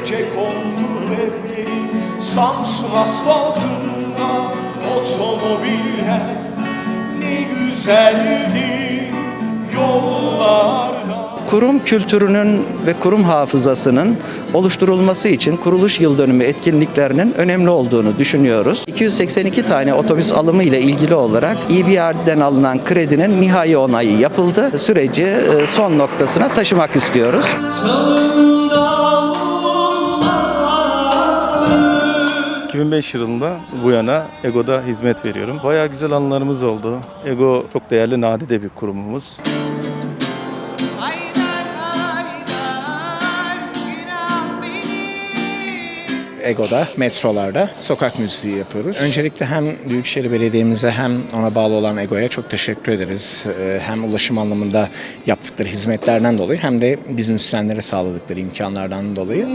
Gece kondu evleri Samsun asfaltında Otomobiller ne güzeldi yollarda Kurum kültürünün ve kurum hafızasının oluşturulması için kuruluş yıl dönümü etkinliklerinin önemli olduğunu düşünüyoruz. 282 tane otobüs alımı ile ilgili olarak EBR'den alınan kredinin nihai onayı yapıldı. Süreci e, son noktasına taşımak istiyoruz. Çalında 2005 yılında bu yana Ego'da hizmet veriyorum. Bayağı güzel anılarımız oldu. Ego çok değerli nadide bir kurumumuz. Ego'da, metrolarda sokak müziği yapıyoruz. Öncelikle hem Büyükşehir Belediye'mize hem ona bağlı olan Ego'ya çok teşekkür ederiz. Ee, Hem ulaşım anlamında yaptıkları hizmetlerden dolayı hem de biz müzisyenlere sağladıkları imkanlardan dolayı.